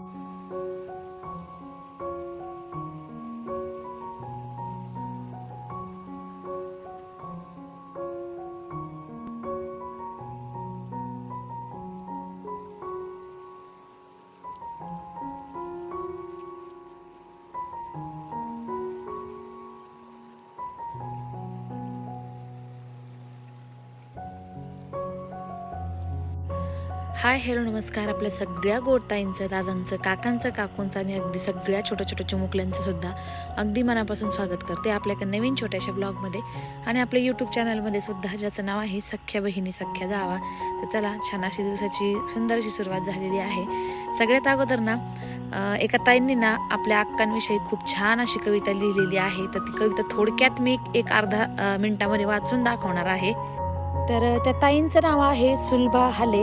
Música hi hello नमस्कार. आपल्या सगळ्या गोडताईंचं दादांचं काकांचं काकूंचं आणि अगदी सगळ्या छोट्या छोट्या चिमुकल्यांचं सुद्धा अगदी मनापासून स्वागत करते आपल्या एका नवीन छोट्याशा ब्लॉगमध्ये. आणि आपल्या यूट्यूब चॅनलमध्ये सुद्धा ज्याचं नाव आहे सख्या बहिणी सख्या जावा. तर चला छान अशी दिवसाची सुंदर अशी सुरुवात झालेली आहे. सगळ्यात अगोदर ना एका ताईंनी ना आपल्या अक्कांविषयी खूप छान अशी कविता लिहिलेली आहे. तर ती कविता थोडक्यात मी एक अर्धा मिनटामध्ये मिनिटामध्ये वाचून दाखवणार आहे. तर त्या ताईंचं नाव आहे सुलभा हाले.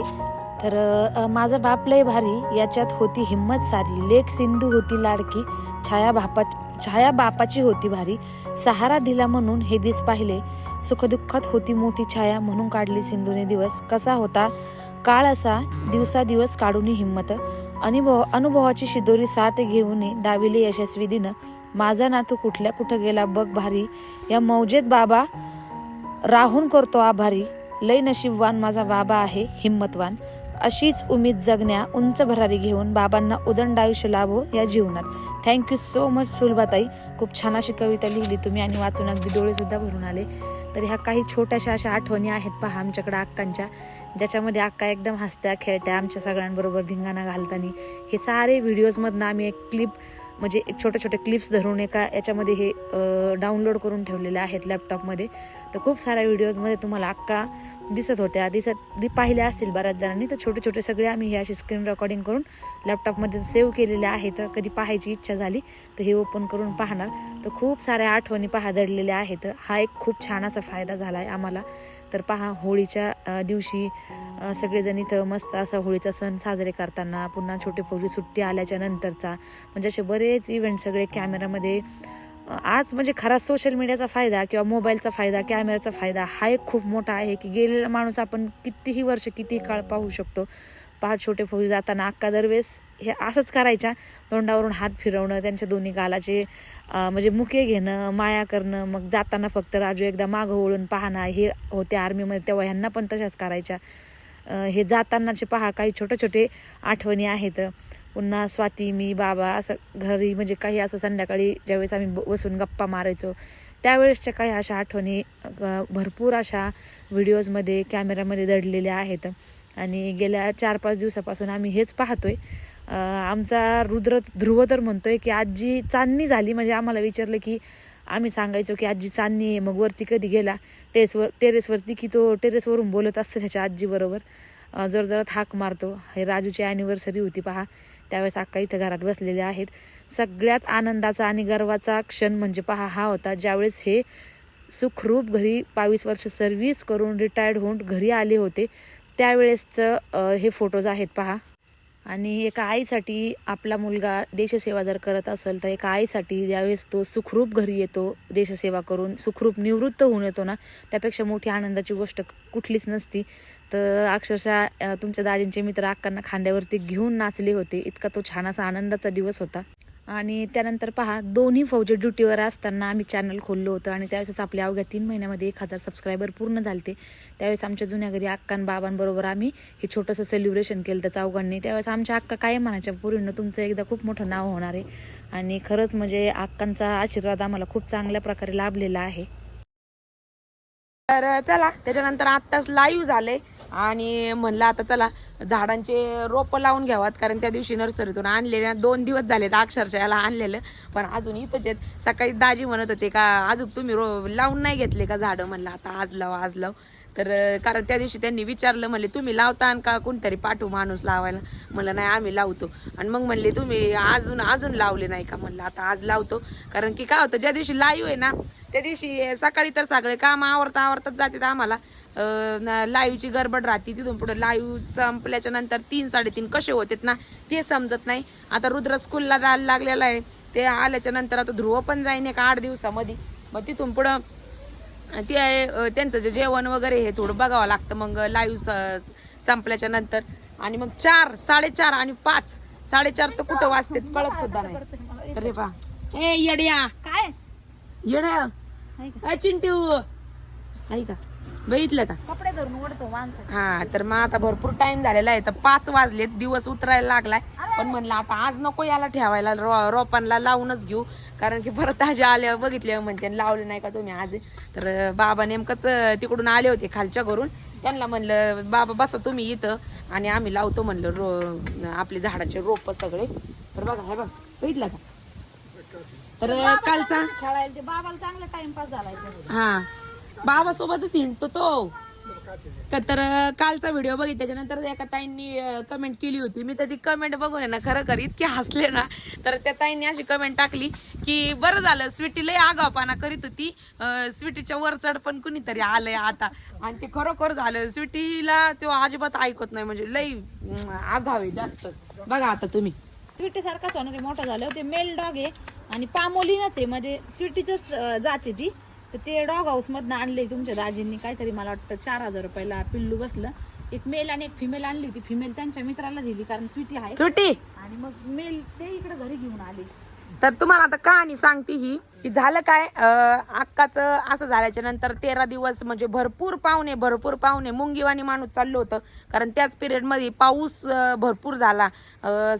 तर माझा बाप लय भारी. याच्यात होती हिंमत सारली. लेख सिंधू होती लाडकी. छाया बापा छाया बापाची होती भारी. सहारा दिला म्हणून हे दिस पाहिले. सुखदुःखात होती मोठी छाया म्हणून काढली सिंधूने दिवस. कसा होता? काळ असा दिवसा दिवस काढून हिंमत अनुभव अनुभवाची शिदोरी साथ घेऊन दाविले यशस्वी दिन. माझा नातू कुठल्या कुठं गेला बघ भारी. या मौजेत बाबा राहून करतो आभारी लय नशीबवान माझा बाबा आहे हिंमतवान अशीच उमेद जगण्या उंच भरारी घेऊन बाबांना उदंड आयुष्य लाभो या जीवनात. थँक्यू सो मच सुलभाताई. खूप छान अशी कविता लिहिली तुम्ही आणि वाचून अगदी डोळेसुद्धा भरून आले. तर ह्या काही छोट्याशा अशा आठवणी आहेत पहा आमच्याकडे अक्कांच्या ज्याच्यामध्ये अक्का एकदम हसत्या खेळत्या आमच्या सगळ्यांबरोबर धिंगाणा घालताना. हे सारे व्हिडिओजमधनं आम्ही एक क्लिप म्हणजे एक छोटे छोटे क्लिप्स धरून एका याच्यामध्ये हे डाउनलोड करून ठेवलेले आहेत लॅपटॉपमध्ये तर खूप साऱ्या व्हिडिओजमध्ये तुम्हाला अक्का दिसत होत्या. दिसत दि पाहिल्या असतील बऱ्याच जणांनी. तर छोटे छोटे सगळे आम्ही हे असे स्क्रीन रेकॉर्डिंग करून लॅपटॉपमध्ये सेव्ह केलेले आहेत कधी पाहायची इच्छा झाली तर हे ओपन करून पाहणार. तर खूप साऱ्या आठवणी पहा दडलेल्या आहेत. हा एक खूप छान असा फायदा झाला आहे आम्हाला. तर पहा होळीच्या दिवशी सगळेजण इथं मस्त असा होळीचा सण साजरे करताना पुन्हा छोटे फौजी सुट्टी आल्याच्या नंतरचा म्हणजे असे बरेच इव्हेंट सगळे कॅमेरामध्ये आज म्हणजे खरा सोशल मीडियाचा फायदा किंवा मोबाईलचा फायदा कॅमेराचा फायदा हा एक खूप मोठा आहे की गेलेला माणूस आपण कितीही वर्ष कितीही काळ पाहू शकतो. पहा छोटे फौजी जाताना अक्का दरवेळेस हे असंच करायच्या. तोंडावरून हात फिरवणं त्यांच्या दोन्ही गालाचे म्हणजे मुके घेणं माया करणं मग जाताना फक्त राजू एकदा मागं वळून पाहणं हे होते आर्मीमध्ये तेव्हा ह्यांना पण तशाच करायच्या. हे जातानाचे पहा काही छोटे छोटे आठवणी आहेत. पुन्हा स्वाती मी बाबा असं घरी म्हणजे काही असं संध्याकाळी ज्यावेळेस आम्ही ब- बसून गप्पा मारायचो त्यावेळेसच्या काही अशा आठवणी भरपूर अशा व्हिडिओजमध्ये कॅमेऱ्यामध्ये दडलेल्या आहेत. आणि गेल्या चार पाच दिवसापासून आम्ही हेच पाहतोय. आमचा रुद्र ध्रुव तर म्हणतोय की आजी चांदणी झाली. म्हणजे आम्हाला विचारलं की आम्ही सांगायचो की आजी चांदणी आहे मग वरती कधी गेला? टेरेसवर टेरेसवरती की तो टेरेसवरून बोलत असतो त्याच्या आजीबरोबर अ, जोरजोरात हाक मारतो. हे राजूची ॲनिव्हर्सरी होती पहा. त्यावेळेस अक्का इथं घरात बसलेले आहेत. सगळ्यात आनंदाचा आणि गर्वाचा क्षण म्हणजे पहा हा होता. ज्यावेळेस हे सुखरूप घरी बावीस वर्ष सर्व्हिस करून रिटायर्ड होऊन घरी आले होते. त्यावेळेसचं हे फोटोज आहेत पहा. आणि एका आईसाठी आपला मुलगा देशसेवा जर करत असेल तर एका आईसाठी ज्यावेळेस तो सुखरूप घरी येतो देशसेवा करून सुखरूप निवृत्त होऊन येतो ना त्यापेक्षा मोठी आनंदाची गोष्ट कुठलीच नसती. तर अक्षरशः तुमच्या दाजींचे मित्र अक्कांना खांद्यावरती घेऊन नाचले होते. इतका तो छान असा आनंदाचा दिवस होता. आणि त्यानंतर पहा दोन्ही फौजी ड्युटीवर असताना आम्ही चॅनल खोललो होतं. आणि त्यावेळेस आपल्या अवघ्या तीन महिन्यामध्ये एक हजार सबस्क्रायबर पूर्ण झालते. त्यावेळेस आमच्या जुन्या घरी अक्कान बाबांबरोबर आम्ही हे छोटंसं सेलिब्रेशन केलं त्या चौघांनी त्यावेळेस आमच्या अक्का काय म्हणायच्या पूर्ण तुमचं एकदा खूप मोठं नाव होणार आहे. आणि खरंच म्हणजे अक्कांचा आशीर्वाद आम्हाला खूप चांगल्या प्रकारे लाभलेला आहे. तर चला त्याच्यानंतर आत्ताच लाईव्ह झाले आणि म्हणलं आता चला झाडांचे रोपं लावून घ्यावात कारण त्या दिवशी नर्सरीतून आणलेल्या दोन दिवस झालेत अक्षरशः याला आणलेलं. पण अजून इथंच आहेत. सकाळी दाजी म्हणत होते का अजून तुम्ही रो लावून नाही घेतले का झाडं? म्हणलं आता आज लाव आज लाव. तर कारण त्या दिवशी त्यांनी विचारलं म्हणले तुम्ही लावता आणि का कोणतरी पाठवू माणूस लावायला? म्हणलं नाही आम्ही लावतो. आणि मग म्हणले तुम्ही अजून अजून लावले नाही का? म्हणलं आता आज लावतो. कारण की काय होतं ज्या दिवशी लाईव्ह आहे ना त्या दिवशी सकाळी तर सगळे काम आवरता आवरताच जातात आम्हाला. लाईव्हची गडबड राहते तिथून पुढे लाईव्ह संपल्याच्या नंतर तीन साडेतीन कसे होतात ना ते समजत नाही. आता रुद्र स्कूलला जायला लागलेला आहे ते आल्याच्यानंतर आता ध्रुव पण जाईन एका आठ दिवसामध्ये. मग तिथून पुढं ते त्यांचं जे जेवण वगैरे हे थोडं बघावं लागतं मग लाईव्ह संपल्याच्या नंतर. आणि मग चार साडेचार आणि पाच. साडेचार तर कुठं वाजते कळत सुद्धा नाही. पा ए येड्या. काय? येड्या. चिंटू. ऐका बघितलं का? कपडे धरून ओढतो माणसं हा तर मग आता भरपूर टाइम झालेला आहे. तर पाच वाजलेत दिवस उतरायला लागलाय. पण म्हणलं आता आज नको याला ठेवायला रो- रोपांना लावूनच घेऊ. कारण की परत आजी आल्यावर बघितले म्हणते लावले नाही का तुम्ही आज? तर बाबा नेमकंच तिकडून आले होते खालच्या घरून. त्यांना म्हणलं बाबा बसा तुम्ही इथं. आणि आम्ही लावतो म्हणलं रो आपले झाडाचे रोप सगळे. तर बघा हे बघ बघितलं का? तर कालचा खेळायला ते बाबाला चांगला टाइमपास झालाय त्याचा. हा. बाबा सोबतच हिंडतो तो. का तर कालचा व्हिडिओ बघितला त्याच्यानंतर एका ताईंनी कमेंट केली होती. मी तर ती कमेंट बघून आहे ना खरं खरं इतके हसले ना तर त्या ताईंनी अशी कमेंट टाकली की बरं झालं स्वीटी लय आगावपणा करीत होती. स्वीटीच्या वर चढ पण कुणीतरी आलंय आता. आणि ते खरोखर झालं. स्वीटीला तो अजिबात ऐकत नाही म्हणजे लय आगाव आहे जास्त. बघा आता तुम्ही. स्वीटी सारखाच होणार आहे मोठा झालं. ते मेल डॉग आहे आणि पामोलिनच आहे. म्हणजे स्वीटीच जाते ती. तर ते डॉग हाऊस मधनं आणले तुमच्या दाजींनी. काहीतरी मला वाटतं चार हजार रुपयाला पिल्लू बसलं. एक मेल आणि एक फिमेल आणली होती. फिमेल त्यांच्या मित्राला दिली कारण स्वीटी आहे. स्वीटी आणि मग मेल ते इकडे घरी घेऊन आले. तर तुम्हाला आता कहाणी सांगते ही. की झालं काय अक्काचं असं झाल्याच्यानंतर तेरा दिवस म्हणजे भरपूर पाहुणे भरपूर पाहुणे मुंगीवाणी माणूस चाललो होतं. कारण त्याच पिरियडमध्ये पाऊस भरपूर झाला.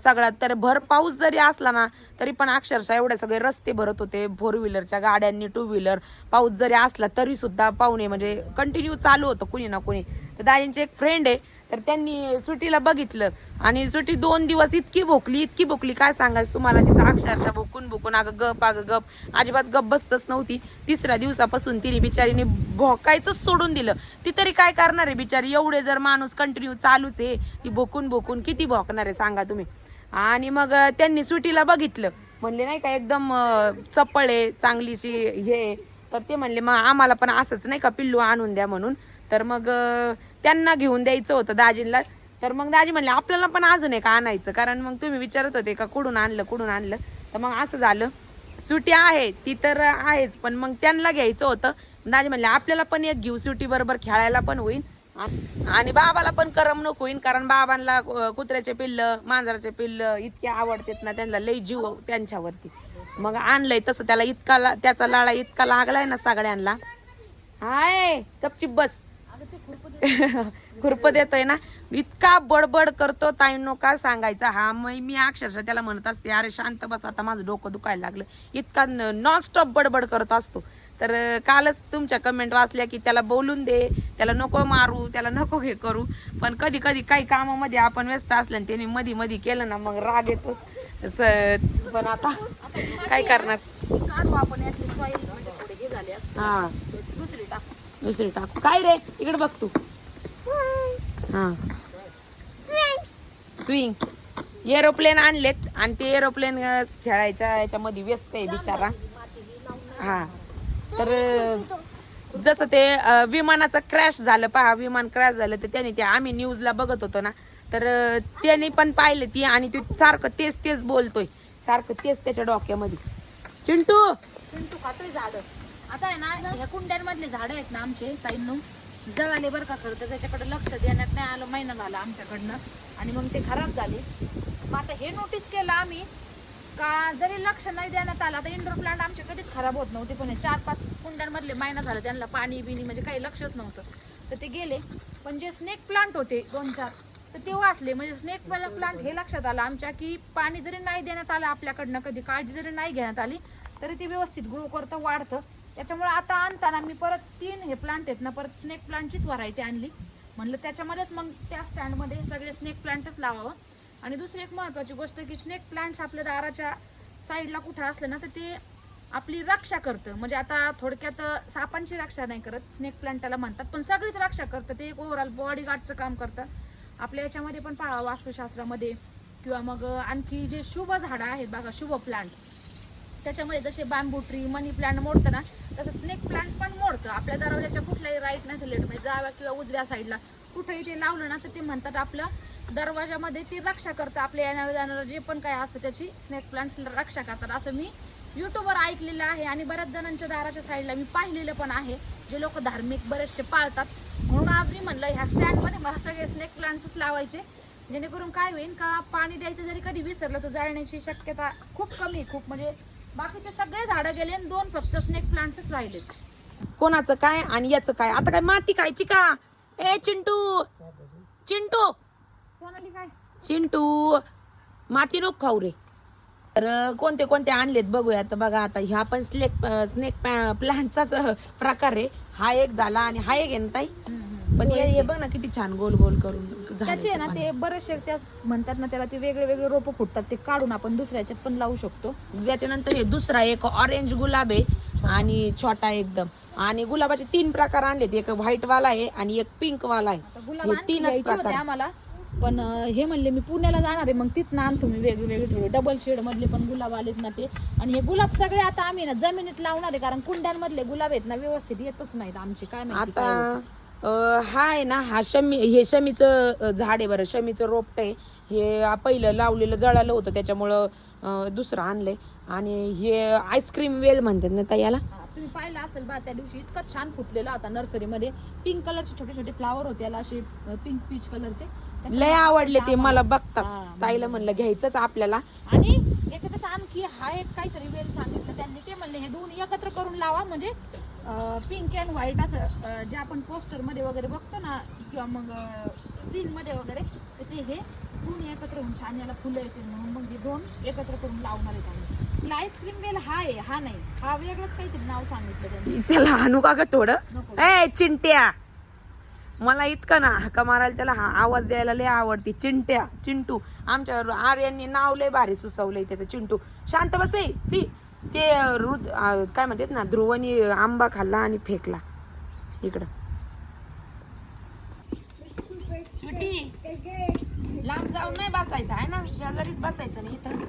सगळा तर भर पाऊस जरी असला ना तरी पण अक्षरशः एवढे सगळे रस्ते भरत होते. फोर व्हीलरच्या गाड्यांनी टू व्हीलर पाऊस जरी असला तरी सुद्धा पाहुणे म्हणजे कंटिन्यू चालू होतं कुणी ना कुणी. तर दाजींचे एक फ्रेंड आहे तर त्यांनी सुटीला बघितलं. आणि सुटी दोन दिवस इतकी भोकली इतकी भोकली. काय सांगायचं तुम्हाला? तिचं अक्षरशः भोकून भोकून अगं गप अगं गप. अजिबात गप बसतच नव्हती. तिसऱ्या दिवसापासून तिने बिचारीने भोकायचंच सोडून दिलं. ती तरी काय करणार आहे बिचारी? एवढे जर माणूस कंटिन्यू चालूच आहे ती भोकून भोकून किती भोकणार आहे सांगा तुम्ही? आणि मग त्यांनी सुटीला बघितलं. म्हणले नाही का एकदम चप्पळ चपळ आहे चांगलीची हे आहे. तर ते म्हणले मग आम्हाला पण असंच नाही का पिल्लू आणून द्या म्हणून. तर मग त्यांना घेऊन द्यायचं होतं दाजींला. तर मग दाजी म्हणले आपल्याला पण अजून एक आणायचं. कारण मग तुम्ही विचारत होते का कुठून आणलं कुठून आणलं? तर मग असं झालं. सुटी आहे ती तर आहेच पण मग त्यांना घ्यायचं होतं. दाजी म्हणले आपल्याला पण एक घेऊ सुटी बरोबर खेळायला पण होईल आणि बाबाला पण करमणूक होईल कारण बाबांना कुत्र्याचे पिल्ल मांजराचे पिल्ल इतके आवडतात ना त्यांना लई जीव त्यांच्यावरती. मग आणलंय तसं त्याला इतका ला- त्याचा लाळा इतका लागलाय ना सगळ्यांना. हाय गपचिप बस. खुरप देतोय ना. इतका बडबड करतो ताईंनो का सांगायचा? हा मग मी अक्षरशः त्याला म्हणत असते अरे शांत बस आता माझं डोकं दुखायला लागलं. इतका नॉन स्टॉप बडबड करत असतो. तर कालच तुमच्या कमेंट वाचल्या की त्याला बोलून दे त्याला नको मारू त्याला नको हे करू. पण कधी कधी काही कामामध्ये आपण व्यस्त असल्याने त्याने मधी मधी केलं ना मग राग येतोच. पण आता काय करणार. हा. दुसरी टाकू. काय रे? इकडे बघ तू. हा. स्विंग एरोप्लेन आणलेत आणि ते एरोप्लेन खेळायच्या याच्यामध्ये व्यस्त आहे बिचारा. हा. तर जसं ते विमानाचं क्रॅश झालं पहा. विमान क्रॅश झालं तर त्याने ते आम्ही न्यूजला बघत होतो ना. तर त्याने पण पाहिलं ती आणि ते सारखं तेच तेच बोलतोय. सारखं तेच त्याच्या डोक्यामध्ये. चिंटू! चिंटू खातोय झालं आता आहे ना ह्या कुंड्यांमधले झाड आहेत ना आमचे ताईंनो. जळाले बरं का खरं तर त्याच्याकडे लक्ष देण्यात नाही आलं महिना झाला आमच्याकडनं. आणि मग ते खराब झाले. मग आता हे नोटीस केलं आम्ही. का जरी लक्ष नाही देण्यात आलं आता इंडोर प्लांट आमचे कधीच खराब होत नव्हते पण हे चार पाच कुंड्यांमधले महिना झाला त्यांना पाणी बिणी म्हणजे काही लक्षच नव्हतं. तर ते गेले. पण जे स्नेक प्लांट होते दोन चार तर ते वाचले. म्हणजे स्नेक प्लांट हे लक्षात आलं आमच्या की पाणी जरी नाही देण्यात आलं आपल्याकडनं कधी काळजी जरी नाही घेण्यात आली तरी ते व्यवस्थित ग्रो करतं वाढतं. त्याच्यामुळे आता आणताना मी परत तीन हे प्लांट आहेत ना परत स्नेक प्लांटचीच व्हरायटी आणली. म्हणलं त्याच्यामध्येच मग त्या स्टँडमध्ये सगळे स्नेक प्लांटच लावावं. आणि दुसरी एक महत्त्वाची गोष्ट की स्नेक प्लांट्स आपल्या दाराच्या साईडला कुठं असलं ना तर ते आपली रक्षा करतं. म्हणजे आता थोडक्यात सापांची रक्षा नाही करत स्नेक प्लांटाला त्याला म्हणतात. पण सगळीच रक्षा करतं. ते एक ओव्हरऑल बॉडीगार्डचं काम करतं. आपल्या याच्यामध्ये पण पहा वास्तुशास्त्रामध्ये किंवा मग आणखी जे शुभ झाडं आहेत बघा शुभ प्लांट त्याच्यामध्ये जसे बांबू ट्री मनी प्लांट मोडतं ना तसं स्नेक प्लांट पण मोडतं. आपल्या दरवाजाच्या कुठल्याही राईट नाही लेट म्हणजे जाव्या किंवा उजव्या साईडला कुठेही ते लावलं ना तर ते म्हणतात आपलं दरवाजामध्ये ती रक्षा करतं. आपल्या येणाऱ्या जाणारं जे पण काय असतं त्याची स्नेक प्लांट्स रक्षा करतात. असं मी यूट्यूबवर ऐकलेलं आहे आणि बऱ्याच जणांच्या दाराच्या साईडला मी पाहिलेलं पण आहे. जे लोक धार्मिक बरेचसे पाळतात. म्हणून आज मी म्हणलं ह्या स्टँडमध्ये मला सगळे स्नेक प्लांट्सच लावायचे. जेणेकरून काय होईल का पाणी द्यायचं जरी कधी विसरलं तर जाळण्याची शक्यता खूप कमी आहे, खूप म्हणजे बाकीचे सगळे झाडं गेले आणि दोन फक्त स्नेक प्लांट्सच राहिलेत कोणाचं काय आणि याचं काय? आता काय माती खायची का? ए चिंटू! चिंटू! सोनाली काय? चिंटू! माती नको खाऊ रे. तर कोणते कोणते आणलेत बघूया. तर बघा आता ह्या पण स्नेक स्नेक प्लांटचाच प्रकार आहे हा एक झाला आणि हा एक आहे ना ताई? पण हे हे बघ ना किती छान गोल गोल करून त्याचे आहे ना ते बरेचसे त्या म्हणतात ना त्याला ते वेगळे वेगळे रोपं फुटतात ते काढून आपण दुसऱ्या याच्यात पण लावू शकतो. त्याच्यानंतर हे दुसरा एक ऑरेंज गुलाब आहे आणि छोटा एकदम. आणि गुलाबाचे तीन प्रकार आणलेत. एक व्हाईट वाला आहे आणि एक पिंक वाला आहे. गुलाब हे तीनच प्रकार. आम्हाला. पण हे म्हणले मी पुण्याला जाणार आहे. मग तिथनं आणतो मी वेगळे वेगळे थोडे. डबल शेड मधले पण गुलाब आलेत ना ते. आणि हे गुलाब सगळे आता आम्ही ना जमिनीत लावणार आहे. कारण कुंड्यांमधले गुलाब आहेत ना व्यवस्थित येतच नाहीत आमचे. काय माहिती आता हा आहे ना हा शमी हे शमीचं झाड आहे बरं शमीचं रोपट आहे. हे पहिलं लावलेलं जळालं होतं त्याच्यामुळं दुसरं आणलंय. आणि हे आईस्क्रीम वेल म्हणतात ना ताई याला तुम्ही पाहिलं असेल बा त्या दिवशी इतका छान फुटलेला होता नर्सरीमध्ये. पिंक कलरचे छोटे छोटे फ्लावर होते याला असे पिंक पीच कलरचे. लय आवडले ते मला बघतात. ताईला म्हणलं घ्यायचंच आपल्याला. आणि याच्यातच आणखी हा एक काहीतरी वेल सांगितलं त्यांनी. ते म्हणले हे दोन्ही एकत्र करून लावा म्हणजे पिंक अँड व्हाईट असं जे आपण पोस्टरमध्ये वगैरे बघतो ना किंवा मग स्टील मध्ये वगैरे तर ते हे दोन्ही एकत्र होऊन छान याला फुलं येतील म्हणून मग हे दोन एकत्र करून लावणार आहेत आम्ही. आईस्क्रीम वेल हा आहे हा नाही. हा वेगळंच काहीतरी नाव सांगितलं त्यांनी. त्याला आणू का ग थोडं? नको. ए चिंट्या! मला इतकं ना हाका मारायला त्याला हा आवाज द्यायला लय आवडते. चिंट्या चिंटू. आमच्या आर्यांनी नाव लय भारी सुचवलंय त्याचं चिंटू. शांत बसे सी. ते रुद काय म्हणतात ना ध्रुवनी आंबा खाल्ला आणि फेकला. इकडं. स्वीटी लांब जाऊन नाही बसायचं आहे ना? शेजारीच बसायचं ना इथं.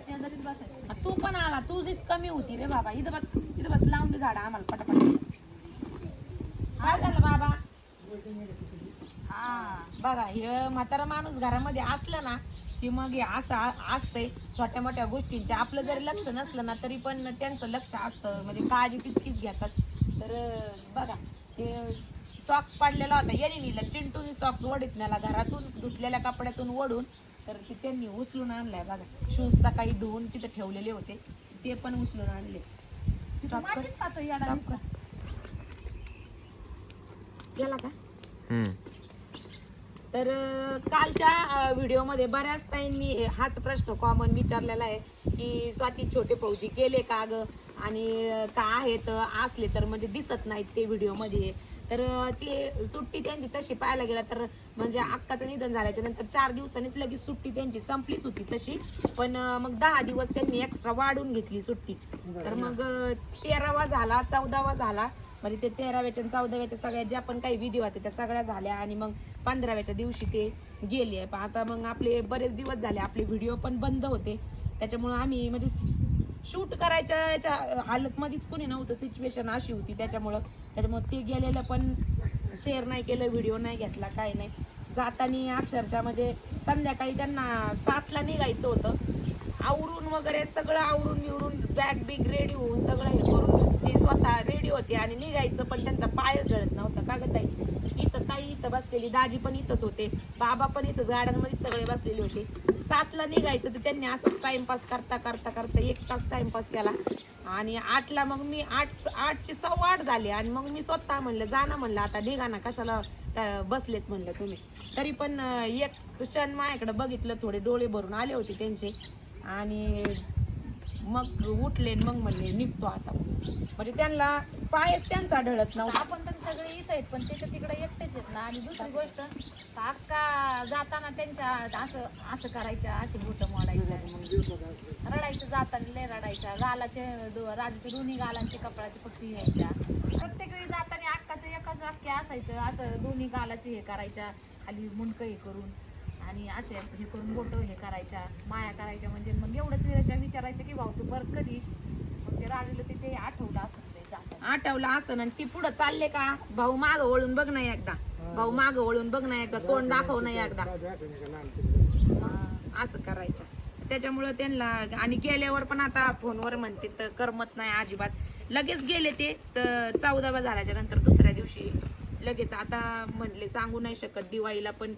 शेजारीच बसायचं. तू पण आला तुझीच कमी होती रे बाबा. इथं बस इथं बस लावून झाड आम्हाला पटापट. काय झालं बाबा? हा बघा हे म्हातारा माणूस घरामध्ये असलं ना की मग हे असं असतंय छोट्या मोठ्या गोष्टींचे. आपलं जरी लक्ष नसलं ना तरी पण त्यांचं लक्ष असतं. म्हणजे काळजी तितकीच घेतात. तर बघा ते सॉक्स पडलेला होता याने नेला चिंटूनी सॉक्स ओढीत नेला. घरातून धुतलेल्या कपड्यातून ओढून तर ते त्यांनी उचलून आणलाय. बघा शूज सकाळी धुवून तिथे ठेवलेले होते. ते पण उचलून आणले. गेला का? तर कालच्या व्हिडिओमध्ये बऱ्याच ताईंनी हाच प्रश्न कॉमन विचारलेला आहे की स्वाती छोटे फौजी गेले का ग? आणि का आहेत असले तर म्हणजे दिसत नाहीत ते व्हिडिओमध्ये. तर ते सुट्टी त्यांची तशी पाहायला गेला तर म्हणजे अक्काचं निधन झाल्याच्यानंतर चार दिवसांनीच लगेच सुट्टी त्यांची संपलीच होती तशी. पण मग दहा दिवस त्यांनी एक्स्ट्रा वाढून घेतली सुट्टी. तर मग तेरावा झाला चौदावा झाला. म्हणजे ते तेराव्याच्या आणि चौदाव्याच्या सगळ्या ज्या पण काही विधी होत्या त्या सगळ्या झाल्या आणि मग पंधराव्याच्या दिवशी ते गेले. पण आता मग आपले बरेच दिवस झाले आपले व्हिडिओ पण बंद होते. त्याच्यामुळं आम्ही म्हणजे शूट करायच्या याच्या हालतमध्येच कोणी नव्हतं सिच्युएशन अशी होती. त्याच्यामुळं त्याच्यामुळं ते गेलेलं पण शेअर नाही केलं व्हिडिओ नाही घेतला काय नाही. जाताना अक्षरशः म्हणजे संध्याकाळी त्यांना सातला निघायचं होतं. आवरून वगैरे सगळं आवरून बिवरून बॅग बिग रेडी होऊन सगळं हे करून ते स्वतः रेडी होते आणि निघायचं पण त्यांचा पायच जळत नव्हता. का ग ताई? इथं ताई इथं बसलेली दाजी पण इथंच होते बाबा पण इथंच गार्डनमध्ये सगळे बसलेले होते. सातला निघायचं तर त्यांनी असंच टाइमपास करता करता करता एक तास टाइमपास केला. आणि आठला मग मी आठ आठची सव्वा आठ झाले आणि मग मी स्वतः म्हणलं जाणं म्हणलं आता निघा ना कशाला बसलेत म्हणलं तुम्ही. तरी पण एक क्षण माझ्याकडे बघितलं थोडे डोळे भरून आले होते त्यांचे. आणि मग उठले आणि मग म्हणले निघतो आता. म्हणजे त्यांना पायच त्यांचा ढळत नव्हता. आपण तर सगळे इथं आहेत पण ते तर तिकडे एकटेच आहेत ना. आणि दुसरी गोष्ट अक्का जाताना त्यांच्या असं असं करायच्या असे बोट मोडायच्या. रडायचं जाताना लय रडायच्या. गालाचे राजूचे दोन्ही गालांचे कपडाचे पट्टी घ्यायच्या. प्रत्येक वेळी जाताना अक्काचं एकच वाक्य असायचं असं दोन्ही गालाचे हे करायच्या खाली मुंडकं हे करून. आणि असे हे करून बोट हे करायच्या माया करायच्या म्हणजे मग एवढंच विचारायच्या विचारायचं की भाऊ तू परत कधीश मग ते राजूला ते ते आठवलं असं ते जाताना आठवलं असं आणि ती पुढे चालले का? भाऊ माग वळून बघ ना एकदा. भाऊ माग वळून बघ ना एकदा तोंड दाखव ना एकदा. असं करायचं. त्याच्यामुळं त्यांना आणि गेल्यावर पण आता फोनवर म्हणते तर करमत नाही अजिबात. लगेच गेले ते तर चौदावा झाल्याच्यानंतर दुसऱ्या दिवशी लगेच आता म्हटले सांगू नाही शकत दिवाळीला पण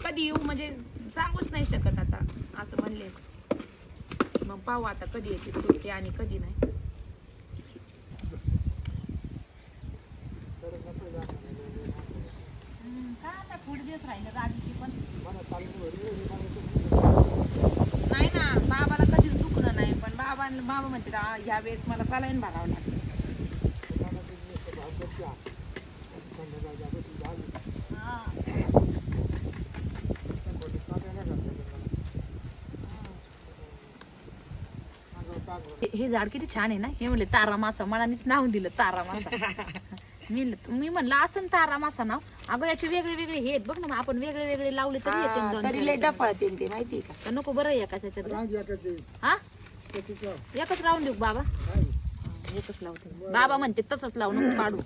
कधी येऊ? म्हणजे सांगूच नाही शकत आता असं म्हणले. मग पाहू आता कधी येते सुट्टी आणि कधी नाही. काय आता थोडे दिवस राहिले राजूची पण? नाही ना बाबाला कधीच दुखणं नाही पण बाबा बाबा म्हणते ह्या वेळेस मला सलाईन भरावं लागतं. हे- झाड किती छान आहे ना? हे म्हणले तारा मासा मनानेच नाव दिलं तारा मासा मी मी म्हणलं असं ना तारा मासा नाव? अगं याचे वेगळे वेगळे हे आहेत. बघ ना आपण वेगळे वेगळे लावले तरी येते दोन तरी चार याच्यात. ते माहिती का? का नको बरं आहे का त्याच्यात हा? एकच लावून देऊ बाबा? एकच लावते. बाबा म्हणते तसंच लावू नको पाडू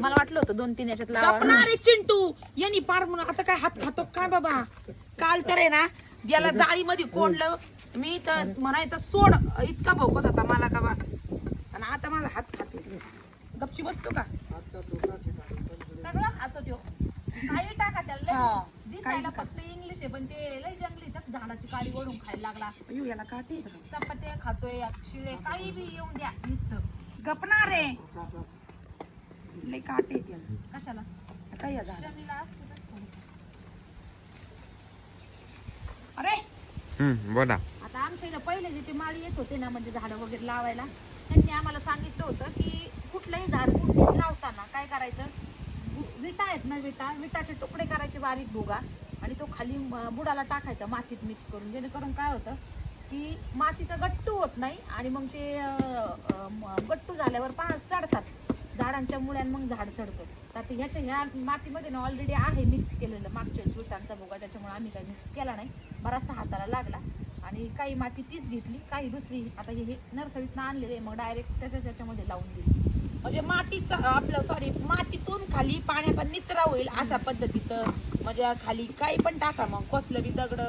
मला वाटलं होतं दोन तीन याच्यात लावा. गपणारे चिंटू. यांनी पार म्हणून आता काय हात खातो? काय बाबा? काल तर आहे ना याला जाळीमध्ये कोंडलं. मी तर म्हणायचं सोड इतका भोकत होता मला का बस? आणि आता माझा हात खातो. गपची बसतो का? सगळं खातो तो. काही टाका त्याला हा, लय दिसायला फक्त इंग्लिश आहे पण ते लय जंगली तर झाडाची काळी ओढून खायला लागला. अयो, याला काटे? चपात्या खातोय शिळे काही बी येऊन द्या नुसतं. गपणारे लय काटे कशाला. अरे! बोला. आता आमच्या इथं पहिले जे ते माळी येत होते ना म्हणजे झाडं वगैरे लावायला त्यांनी आम्हाला सांगितलं होतं की कुठलंही झाड कुठलीच लावताना काय करायचं? विटा आहेत ना विटा? विटाचे तुकडे करायचे बारीक भुगा आणि तो खाली म- बुडाला टाकायचा मातीत मिक्स करून. जेणेकरून काय होतं की मातीचा गट्टू होत नाही आणि मग ते गट्टू झाल्यावर पहा सडतात. झाडांच्या मुळ्यान मग झाड सडतं. तर आता ह्याच्या ह्या मातीमध्ये ना ऑलरेडी आहे मिक्स केलेलं. मागच्या सुटांचा भोगा त्याच्यामुळे आम्ही काही मिक्स केला नाही. बराचसा हाताला लागला. आणि काही माती तीच घेतली काही दुसरी. आता हे नर्सरीतनं आणलेले मग डायरेक्ट त्याच्या त्याच्यामध्ये लावून दिली. म्हणजे मातीचा आपलं सॉरी मातीतून खाली पाण्याचा निचरा होईल अशा पद्धतीचं. म्हणजे खाली काही पण टाका मग कसलं बी दगड.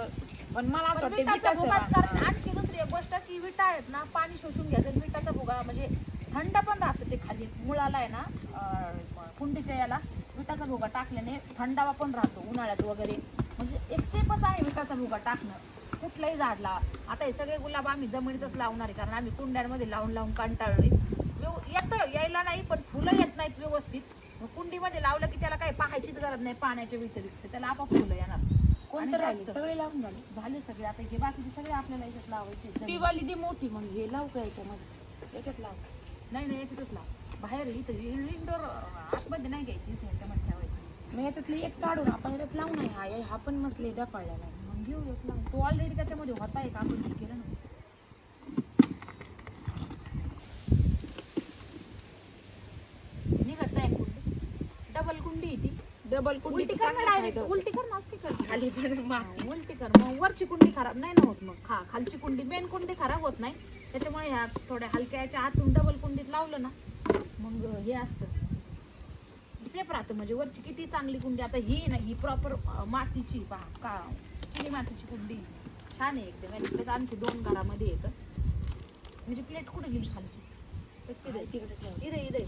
पण मला असं पण वाटतं विटाचा भुगाच कारण. आणखी दुसरी एक गोष्ट की विटा आहेत ना पाणी शोषून घ्यायचं आणि विटाचा भुगा म्हणजे थंड पण राहतं ते खाली. मुळाला आहे ना अं, कुंडीच्या याला विटाचा भुगा टाकल्याने थंडावा पण राहतो उन्हाळ्यात वगैरे. म्हणजे एक सेफच आहे विटाचा भुगा टाकणं. कुठलंही झाड लावा. आता हे सगळे गुलाब आम्ही जमिनीतच लावणार आहे कारण आम्ही कुंड्यांमध्ये लावून लावून कंटाळलोय. व्यव- येतं यायला नाही पण फुलं येत नाहीत व्यवस्थित. मग कुंडीमध्ये लावलं की त्याला काही पाहायचीच गरज नाही पाण्याच्या व्यतिरिक्त त्याला आपोआप फुलं येणार. कोणतं राहिले. सगळे लावून झाले. झाले सगळे. आता हे बाकीचे सगळे आपल्याला याच्यात लावायचे. ती वाली दी मोठी मग हे लावू का याच्यामध्ये? याच्यात लाव. नाही नाही याच्यातच लाव. बाहेर इथं. इंडोर आतमध्ये नाही घ्यायची इथे. याच्यामध्ये ठेवायची. मग याच्यातली एक काढून आपण याच्यात लावू नाही हा हा पण मस्त लेदा पडलेला आहे. मग घेऊ एक लावून. तो ऑलरेडी त्याच्यामध्ये होता एक. आपण केलं ना निघत नाही कुंडी डबल कुंडी आहे ती डबल कुंडी उलटी कर ना डायरेक्ट उलटी कर ना असं काय करते? खाली पण मा- उलटी कर. मग वरची कुंडी खराब नाही ना होत मग. खा खालची कुंडी मेन कुंडी खराब होत नाही. त्याच्यामुळे ह्या थोड्या हलक्या याच्या आतून डबल कुंडीत लावलं ना मग हे असतं. सेफ राहतं. म्हणजे वरची किती चांगली कुंडी आता ही ना ही प्रॉपर मातीची पहा का चिनी मातीची कुंडी. छान आहे एकदम. याची प्लेट आणखी दोन घरामध्ये येतं. म्हणजे प्लेट कुठे गेली खालची? तर तिथे तिकडे इथे इथे.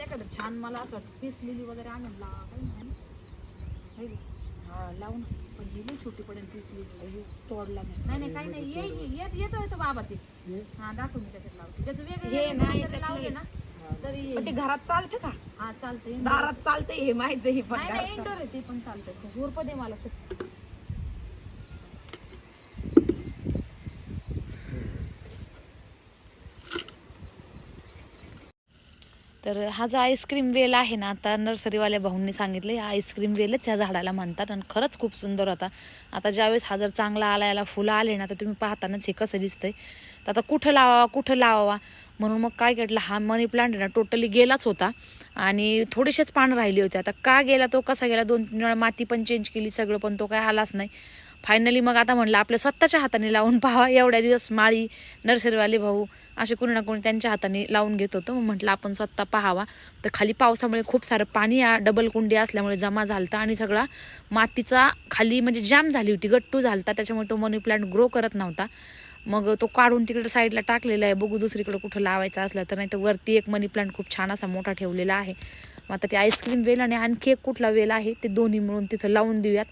एखादं छान मला असं वाटतं. पीस लिली वगैरे आणून लावा ना? है लावून. पण ही लई छोटी पडेल पीस लिली तोडला नाही. नाही काही नाही. येत येतो येतो बाबा ते. हा? दाखव मी त्याच्यात लावते. त्याचं वेगळं हे वेगळं जरी याच्यात लावले. ना तरी पण येईल. ते घरात चालतं का? हा चालतंय. दारात चालतंय हे माहीत आहे पण नाही नाही घरात इंडोर आहे ते पण चालतंय. घोरप दे मला. तर हा जो आईस्क्रीम वेल आहे ना आता नर्सरीवाल्या भाऊंनी सांगितलं हा आईस्क्रीम वेलच ह्या झाडाला म्हणतात आणि खरंच खूप सुंदर होता. आता ज्यावेळेस हा जर चांगला आला याला फुलं आले ना तर तुम्ही पाहतानाच हे कसं दिसतंय. तर आता कुठं लावावा कुठं लावावा? म्हणून मग काय केटला हा मनी प्लांट आहे ना टोटली गेलाच होता. आणि थोडेसेच पानं राहिली होती. आता का गेला तो कसा गेला दोन तीन वेळा माती पण चेंज केली सगळं पण तो काय आलाच नाही. फायनली मग आता म्हणलं आपल्या स्वतःच्या हाताने लावून पाहा एवढ्या दिवस माळी नर्सरीवाले भाऊ असे कोणी ना कोणी त्यांच्या हाताने लावून घेत होतं. मग म्हटलं आपण स्वतः पाहावा. तर खाली पावसामुळे खूप सारं पाणी या डबल कुंडी असल्यामुळे जमा झालता आणि सगळा मातीचा खाली म्हणजे जाम झाली होती गट्टू झालता. त्याच्यामुळे तो मनी प्लांट ग्रो करत नव्हता. मग तो काढून तिकडे साईडला टाकलेला आहे. बघू दुसरीकडे कुठं लावायचा असला तर. नाही तर वरती एक मनी प्लांट खूप छान असा मोठा ठेवलेला आहे. मग आता ते आईस्क्रीम वेल आणि आणखी एक कुठला वेल आहे ते दोन्ही मिळून तिथं लावून देऊयात.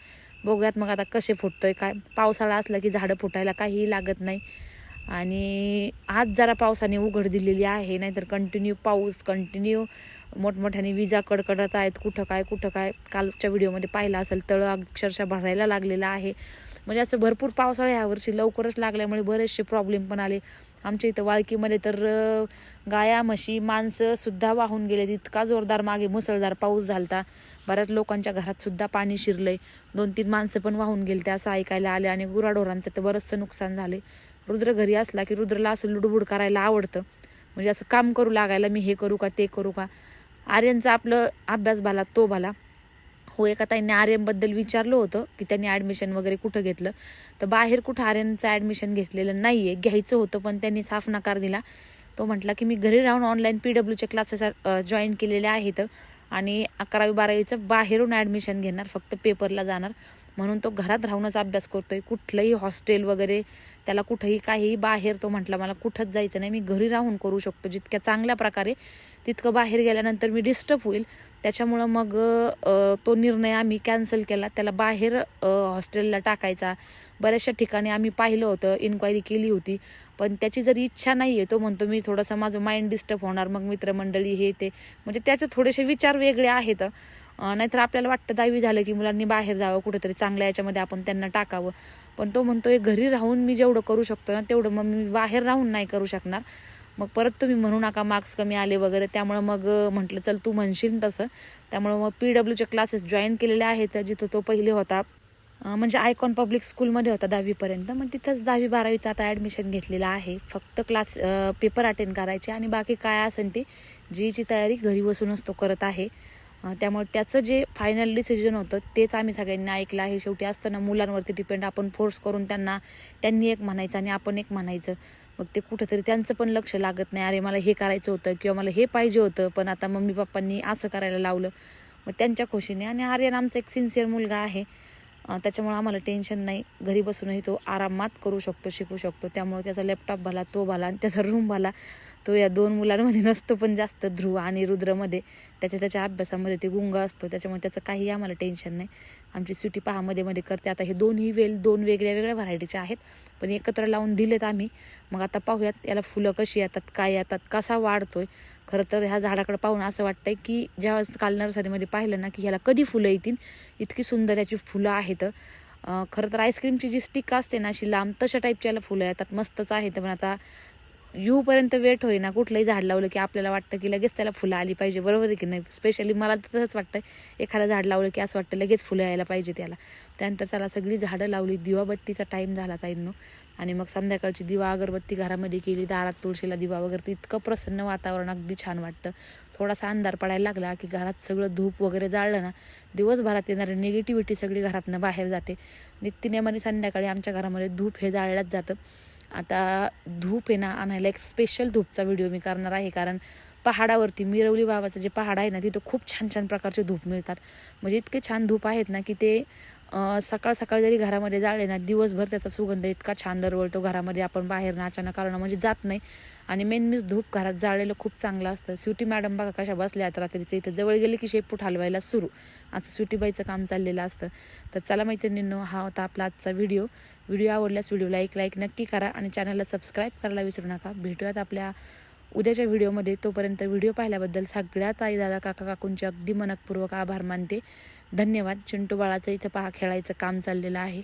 बघूयात मग आता कसे फुटतोय काय पावसाळा असला की झाडं फुटायला काहीही लागत नाही. आणि आज जरा पावसाने उघड दिलेली आहे नाहीतर कंटिन्यू पाऊस कंटिन्यू मोठमोठ्याने विजा कडकडत आहेत. कुठं काय कुठं काय कालच्या व्हिडिओमध्ये पाहिलं असेल तळं अक्षरशः भरायला लागलेलं आहे. म्हणजे असं भरपूर पावसाळा ह्यावर्षी लवकरच लागल्यामुळे बरेचसे प्रॉब्लेम पण आले. आमच्या इथं वाळकीमध्ये तर गाया म्हशी माणसं सुद्धा वाहून गेले इतका जोरदार मागे मुसळधार पाऊस झालता. बऱ्याच लोकांच्या घरात सुद्धा पाणी शिरलंय. दोन तीन माणसं पण वाहून गेले ते असं ऐकायला आले आणि गुराढोरांचं तर बरंचसं नुकसान झाले रुद्र घरी असला की रुद्रला असं लुडबुड करायला आवडतं. म्हणजे असं काम करू लागायला मी हे करू का ते करू का? आर्यनचा आपलं अभ्यास भाला तो भाला हो एका ताईंनी आर्यनबद्दल विचारलं होतं की त्यांनी ॲडमिशन वगैरे कुठं घेतलं. तर बाहेर कुठं आर्यनचं ॲडमिशन घेतलेलं नाही आहे घ्यायचं होतं पण त्यांनी साफ नकार दिला. तो म्हटला की मी घरी राहून ऑनलाईन पी डब्ल्यूचे क्लासेस जॉईन केलेले आहेत आणि अकरावी बारावीचं बाहेरून ॲडमिशन घेणार फक्त पेपरला जाणार. म्हणून तो घरात राहूनच अभ्यास करतोय. कुठलंही हॉस्टेल वगैरे त्याला कुठंही काहीही बाहेर तो म्हटला मला कुठंच जायचं नाही. मी घरी राहून करू शकतो. जितक्या चांगल्या प्रकारे तितकं बाहेर गेल्यानंतर मी डिस्टर्ब होईल. त्याच्यामुळं मग तो निर्णय आम्ही कॅन्सल केला. त्याला बाहेर हॉस्टेलला टाकायचा. बऱ्याचशा ठिकाणी आम्ही पाहिलं होतं इन्क्वायरी केली होती. पण त्याची जर इच्छा नाही आहे तो म्हणतो मी थोडंसं माझं माइंड डिस्टर्ब होणार. मग मित्रमंडळी हे ते. म्हणजे त्याचे थोडेसे विचार वेगळे आहेत. नाहीतर आपल्याला वाटतं दहावी झालं की मुलांनी बाहेर जावं कुठेतरी चांगल्या याच्यामध्ये आपण त्यांना टाकावं. पण तो म्हणतो घरी राहून मी जेवढं करू शकतो ना तेवढं मग मी बाहेर राहून नाही करू शकणार. मग परत तुम्ही म्हणू नका मार्क्स कमी आले वगैरे. त्यामुळं मग म्हटलं चल तू म्हणशील तसं. त्यामुळं मग पी डब्ल्यूचे क्लासेस जॉईन केलेले आहेत जिथं तो पहिले होता. म्हणजे आयकॉन पब्लिक स्कूलमध्ये होता दहावीपर्यंत. मग तिथंच दहावी बारावीचं आता ॲडमिशन घेतलेलं आहे. फक्त क्लास पेपर अटेंड करायचे आणि बाकी काय असेल ती जीची तयारी घरी बसूनच तो करत आहे. त्यामुळे त्याचं जे फायनल डिसिजन होतं तेच आम्ही सगळ्यांनी ऐकलं आहे. शेवटी असताना मुलांवरती डिपेंड आपण फोर्स करून त्यांना त्यांनी एक म्हणायचं आणि आपण एक म्हणायचं. मग ते कुठंतरी त्यांचं पण लक्ष लागत नाही. अरे मला हे करायचं होतं किंवा मला हे पाहिजे होतं पण आता मम्मी पप्पांनी असं करायला लावलं. मग त्यांच्या खुशीने आणि आर्यन आमचा एक सिन्सिअर मुलगा आहे. त्याच्यामुळे आम्हाला टेन्शन नाही. घरी बसूनही तो आरामात करू शकतो शिकू शकतो. त्यामुळे त्याचा लॅपटॉप भला तो भला आणि त्याचा रूम भला. तो या दोन मुलांमध्ये नसतो पण जास्त ध्रुव आणि रुद्रमध्ये. त्याच्या त्याच्या अभ्यासामध्ये ते गुंग असतो. त्याच्यामुळे त्याचं काही आम्हाला टेन्शन नाही. आमची सुटी पहा मध्ये मध्ये करते. आता हे दोन्ही वेल दोन वेगळ्या वेगळ्या व्हरायटीचे आहेत. पण एकत्र लावून दिलेत आम्ही. मग आता पाहूयात याला फुलं कशी येतात काय येतात कसा वाढतोय. खरं तर ह्या झाडाकडे पाहून असं वाटतंय की ज्यावेळेस काल नर्सरीमध्ये पाहिलं ना की ह्याला कधी फुलं येतील इतकी सुंदर याची फुलं आहेत. खरं तर आईस्क्रीमची जी स्टिक असते ना अशी लांब तशा टाईपची याला फुलं येतात मस्तच आहेत. पण आता येऊपर्यंत वेट होईना कुठलंही झाड लावलं की आपल्याला वाटतं की लगेच त्याला फुलं आली पाहिजे. बरोबर आहे की नाही? स्पेशली मला तर तसंच वाटतं एखादं झाड लावलं की असं वाटतं लगेच फुलं यायला पाहिजे त्याला. त्यानंतर त्याला सगळी झाडं लावली. दिवाबत्तीचा टाईम झाला ताईंनो. आणि मग संध्याकाळची दिवा अगरबत्ती घरामध्ये केली दारात तुळशीला दिवा वगैरे इतकं प्रसन्न वातावरण अगदी छान वाटतं. थोडासा अंधार पडायला लागला की घरात सगळं धूप वगैरे जाळलं ना दिवसभरात येणारी निगेटिव्हिटी सगळी घरातनं बाहेर जाते. नित्यनेमाने संध्याकाळी आमच्या घरामध्ये धूप हे जाळल्याच जातं. आता धूप आहे ना आणायला एक स्पेशल धूपचा व्हिडिओ मी करणार आहे कारण पहाडावरती मिरवली बाबाचं जे पहाड आहे ना तिथं खूप छान छान प्रकारचे धूप मिळतात. म्हणजे इतके छान धूप आहेत ना की ते सकाळ सकाळी जरी घरामध्ये जाळले ना दिवसभर त्याचा सुगंध इतका छान दरवळतो घरामध्ये. आपण बाहेर अचानक कारण म्हणजे जात नाही. आणि मेन मीच धूप घरात जाळलेलं खूप चांगलं असतं. स्वीटी मॅडम बघा कशा बसल्या आहेत रात्रीचं. इथं जवळ गेले की शेपूट हलवायला सुरू. असं स्वीटीबाईचं काम चाललेलं असतं. तर चला मैत्रिणींनो हा होता आपला आजचा व्हिडिओ व्हिडिओ आवडल्यास व्हिडिओला एक लाईक नक्की करा आणि चॅनलला सबस्क्राईब करायला विसरू नका. भेटूयात आपल्या उद्याच्या व्हिडिओमध्ये तोपर्यंत व्हिडिओ पाहिल्याबद्दल सगळ्यात आई दादा काका काकूंचे अगदी मनपूर्वक आभार मानते. धन्यवाद. चिंटू बाळाचं इथं पहा खेळायचं काम चाललेलं आहे.